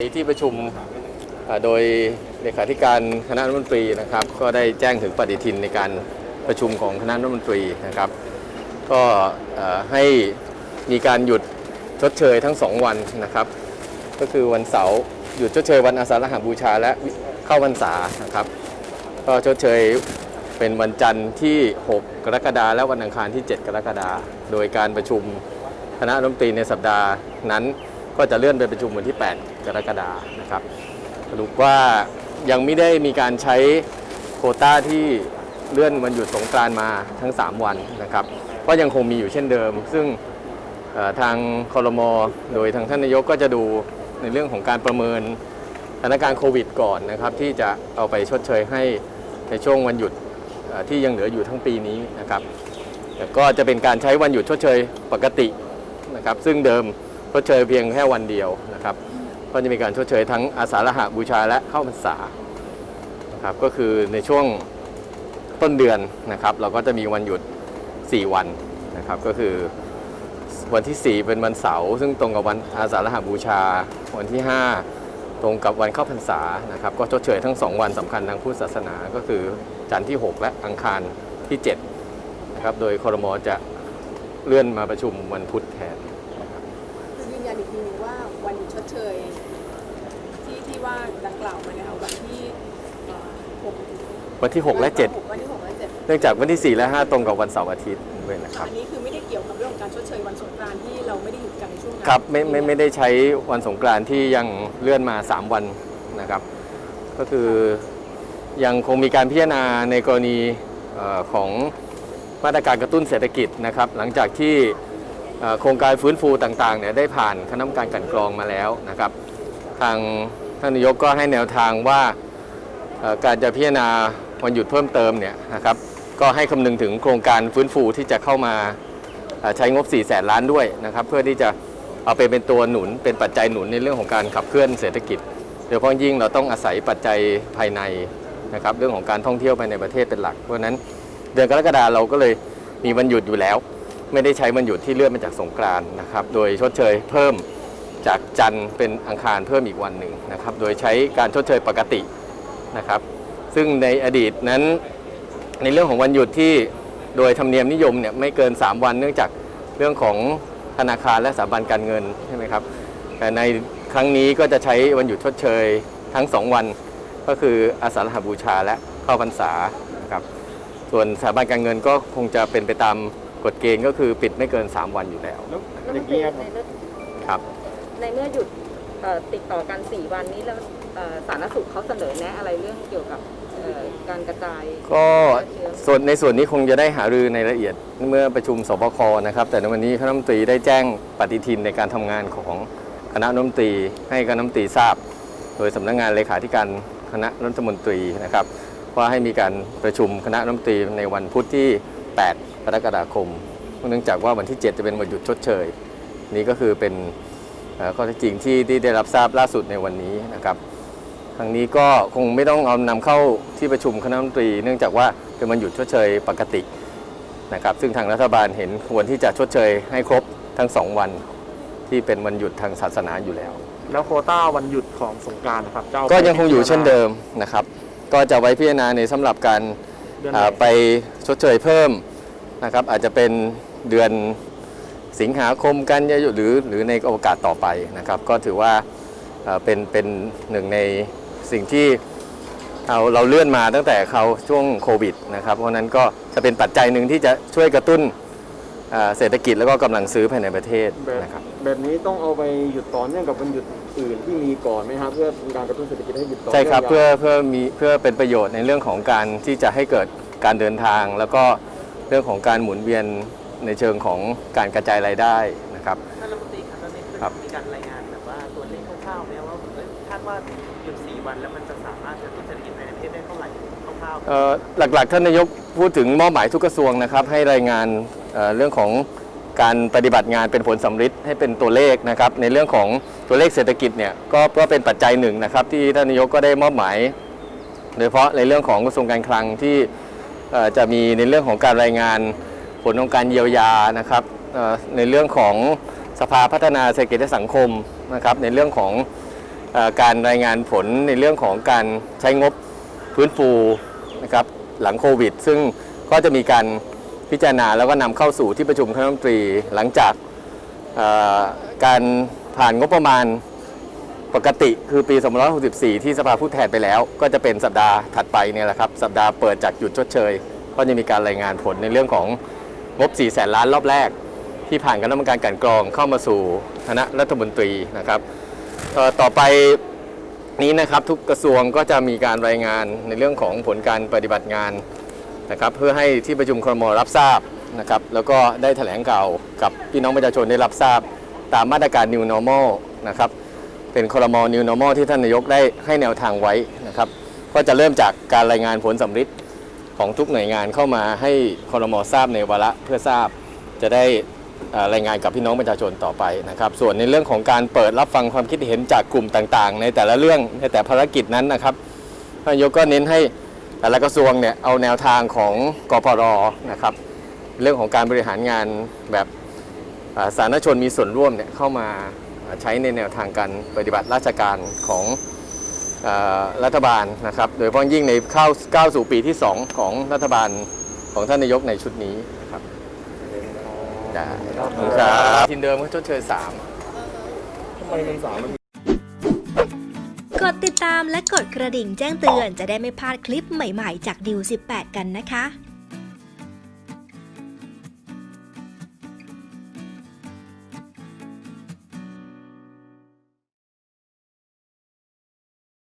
ในที่ประชุมโดยเลขาธิการคณะรัฐมนตรีนะครับ ก็ได้แจ้งถึงปฏิทินในการประชุมของคณะรัฐมนตรีนะครับ ก็ให้มีการหยุดชดเชยทั้งสองวันนะครับ ก็คือวันเสาร์หยุดชดเชยวันอาสาฬหบูชาและเข้าพรรษานะครับ ก็ชดเชยเป็นวันจันทร์ที่ 6 กรกฎาคมและวันอังคารที่ 7 กรกฎาคมโดยการประชุมคณะรัฐมนตรีในสัปดาห์นั้น ก็จะเลื่อนไปประชุมวันที่ 8 กรกฎานะครับสรุปว่ายังไม่ได้มีการใช้โคต้าที่เลื่อนวันหยุดสงกรานมาทั้ง 3 วันนะครับ ก็ยังคงมีอยู่เช่นเดิม ซึ่งทางคอรมอโดยทางท่านนายกก็จะดูในเรื่องของการประเมินสถานการณ์โควิดก่อนนะครับ ที่จะเอาไปชดเชยให้ในช่วงวันหยุดที่ยังเหลืออยู่ทั้งปีนี้นะครับก็จะเป็นการใช้วันหยุดชดเชยปกตินะครับ ซึ่งเดิมชดเชยเพียงแค่วันเดียวนะครับ ก็จะมีการชดเชยทั้งอาสาฬหบูชาและเข้าพรรษาครับก็คือในช่วงต้นเดือนนะครับ เราก็จะมีวันหยุด 4 วันนะครับก็คือวันที่ 4 เป็นวันเสาร์ซึ่งตรงกับวันอาสาฬหบูชา วันที่ 5 ตรงกับวันเข้าพรรษานะครับ ก็ชดเชยทั้ง 2 วันสำคัญทางพุทธศาสนา ก็คือจันทร์ที่ 6 และอังคารที่7นะครับโดยคอรมอจะเลื่อนมาประชุมวันพุธแทน คือยืนยันอีกทีนึงว่าวันหยุดชดเชยที่ที่ว่าดังกล่าวมาเนี่ยค่ะวันที่เอ่อหกวันที่ 6 และวันที่หกและเจ็ด7เนื่องจากวันที่ 4 และ 5 ตรงกับวันเสาร์อาทิตย์ด้วยนะครับ อันนี้คือไม่ได้เกี่ยวกับเรื่องของการชดเชยวันสงกรานต์ที่เราไม่ได้หยุดกันในช่วงนั้นครับไม่ไม่ไม่ได้ใช้วันสงกรานต์ที่ยังเลื่อนมา 3 วันนะครับ ก็คือยังคงมีการพิจารณาในกรณีเออของมาตรการกระตุ้นเศรษฐกิจนะครับ หลังจากที่เอ่อ โครงการฟื้นฟูต่างๆเนี่ยได้ผ่านคณะกรรมการกันกรองมาแล้วนะครับ ทางท่านนายกก็ให้แนวทางว่าการจะพิจารณาวันหยุดเพิ่มเติมเนี่ยนะครับก็ให้คำนึงถึงโครงการฟื้นฟูที่จะเข้ามาใช้งบ 4 แสนล้านด้วยนะครับ เพื่อที่จะเอาไปเป็นตัวหนุนเป็นปัจจัยหนุนในเรื่องของการขับเคลื่อนเศรษฐกิจโดยเฉพาะยิ่งเราต้องอาศัยปัจจัยภายในนะครับ เรื่องของการท่องเที่ยวภายในประเทศเป็นหลัก เพราะฉะนั้นเดือนกรกฎาเราก็เลยมีวันหยุดอยู่แล้ว ไม่ได้ใช้วันหยุดที่เลื่อนมาจากสงกรานนะครับ โดยชดเชยเพิ่มจากจันทร์เป็นอังคารเพิ่มอีกวันหนึ่งนะครับ โดยใช้การชดเชยปกตินะครับ ซึ่งในอดีตนั้นในเรื่องของวันหยุดที่โดยธรรมเนียมนิยมเนี่ยไม่เกิน 3 วันเนื่องจากเรื่องของธนาคารและสถาบันการเงินใช่ไหมครับ แต่ในครั้งนี้ก็จะใช้วันหยุดชดเชยทั้ง 2 วัน ก็คืออาสาฬหบูชาและเข้าพรรษานะครับ ส่วนสถาบันการเงินก็คงจะเป็นไปตาม กฎเกณฑ์ก็คือปิดไม่เกิน 3 วันอยู่แล้ว แล้วรัฐอมย่านงตรีนี้ยในครับเรื่องครับ ในเมื่อหยุดเอ่อติดต่อกัน 4 วันนี้แล้วเอ่อสาธารณสุขเขาเสนอแนะอะไรเรื่องเกี่ยวกับเอ่อการกระจายก็ส่วนในส่วนนี้คงจะได้หารือในรายละเอียดเมื่อประชุมสบคนะครับ แต่ในวันนี้คณะรัฐมนตรีได้แจ้งปฏิทินในการทำงานของคณะรัฐมนตรีให้คณะรัฐมนตรีทราบ โดยสำนักงานเลขาธิการคณะรัฐมนตรีนะครับว่าให้มีการประชุมคณะรัฐมนตรีในวันพุธที่ 8 กรกฎาคม เนื่องจากว่าวันที่ 7 จะเป็นวันหยุดชดเชย นี่ก็คือเป็นเอ่อข้อเท็จจริงที่ที่ได้รับทราบล่าสุดในวันนี้นะครับทางนี้ก็คงไม่ต้องเอานำเข้าที่ประชุมคณะรัฐมนตรี เนื่องจากว่าเป็นวันหยุดชดเชยปกตินะครับ ซึ่งทางรัฐบาลเห็นควรที่จะชดเชยให้ครบทั้ง 2 วันที่เป็นวันหยุดทางศาสนาอยู่แล้ว แล้วโควต้าวันหยุดของสงกรารนะครับเจ้าก็ยังคงอยู่เช่นเดิมนะครับ ก็จะไว้พิจารณาในสำหรับการเดือนอ่าไปชดเชยเพิ่ม นะครับอาจจะเป็นเดือนสิงหาคมกันยายนหรือหรือในโอกาสต่อไปนะครับ ก็ถือว่าอ่าเป็นเป็นหนึ่งในสิ่งที่เราเราเลื่อนมาตั้งแต่เขาช่วงโควิดนะครับ เพราะฉะนั้นก็จะเป็นปัจจัยหนึ่งที่จะช่วยกระตุ้นอ่าเศรษฐกิจแล้วก็กำลังซื้อภายในประเทศแบบนะครับแบบนี้ต้องเอาไปหยุดต่อเนื่องกับวันหยุดอื่นที่มีก่อนไหมครับเพื่อเป็นการกระตุ้นเศรษฐกิจให้หยุดต่อใช่ครับนื่งเพื่อเพื่อมีเพื่อเป็นประโยชน์ในเรื่องของการที่จะให้เกิดการเดินทางแล้วก็ เรื่องของการหมุนเวียนในเชิงของการกระจายรายได้นะครับ ท่านรัฐมนตรีครับตอนนี้ครับ มีการรายงานแบบว่าตัวเลขคร่าวๆไหมว่าเอ้ยคาดว่าหยุด4วันแล้วมันจะสามารถกระตุ้นเศรษฐกิจในประเทศได้เท่าไหร่คร่าวเอ่อหลักๆ ท่านนายกพูดถึงมอบหมายทุกกระทรวงนะครับ ให้รายงานเอ่อเรื่องของการปฏิบัติงานเป็นผลสำฤทธิ์ให้เป็นตัวเลขนะครับ ในเรื่องของตัวเลขเศรษฐกิจเนี่ยก็ก็เป็นปัจจัยหนึ่งนะครับ ที่ท่านนายกก็ได้มอบหมาย โดยเฉพาะในเรื่องของกระทรวงการคลังที่เอ่อ จะมีในเรื่องของการรายงานผลของการเยียวยานะครับในเรื่องของสภาพัฒนาเศรษฐกิจและสังคมนะครับ ในเรื่องของอการรายงานผลในเรื่องของการใช้งบฟื้นฟูนะครับหลังโควิด ซึ่งก็จะมีการพิจารณาแล้วก็นำเข้าสู่ที่ประชุมคณะรัฐมนตรีหลังจากการผ่านงบประมาณ ปกติคือปี 2564 ที่สภาผู้แทนไปแล้ว ก็จะเป็นสัปดาห์ถัดไปเนี่ยแหละครับ สัปดาห์เปิดจากหยุดชดเชย ก็จะมีการรายงานผลในเรื่องของงบ 4 แสนล้านรอบแรก ที่ผ่านคณะกรรมการกลันกรองเข้ามาสู่คณะรัฐมนตรีนะครับต่อไปนี้นะครับทุกกระทรวงก็จะมีการรายงานในเรื่องของผลการปฏิบัติงานนะครับเพื่อให้ที่ประชุมครมรับทราบนะครับแล้วก็ได้แถลงข่าวกับพี่น้องประชาชนได้รับทราบตามมาตรการ New Normal นะครับ เป็นคอรม New Normal ที่ท่านนายกได้ให้แนวทางไว้นะครับ ก็จะเริ่มจากการรายงานผลสำฤทธิ์ของทุกหน่วยงานเข้ามาให้คอรมอทราบในวาระเพื่อทราบ จะได้รายงานกับพี่น้องประชาชนต่อไปนะครับ ส่วนในเรื่องของการเปิดรับฟังความคิดเห็นจากกลุ่มต่างๆ ในแต่ละเรื่องในแต่ภารกิจนั้นนะครับท่านนายกก็เน้นให้แต่ละกระทรวงเนี่ยเอาแนวทางของกพรนะครับ เรื่องของการบริหารงานแบบสาธารณชนมีส่วนร่วมเนี่ยเข้ามา ใช้ในแนวทางการปฏิบัติราชการของอ่ารัฐบาลนะครับ โดยเฉพาะยิ่งในเข้าก้าวสู่ปีที่ 2 ของรัฐบาลของท่านนายกในชุดนี้นะครับด้ขอบคุณครับทีมเดิมก็ชดเชย3ทำไมมันสามกดติดตามและกดกระดิ่งแจ้งเตือนจะได้ไม่พลาดคลิปใหม่ๆ จากดิว18 กันนะคะ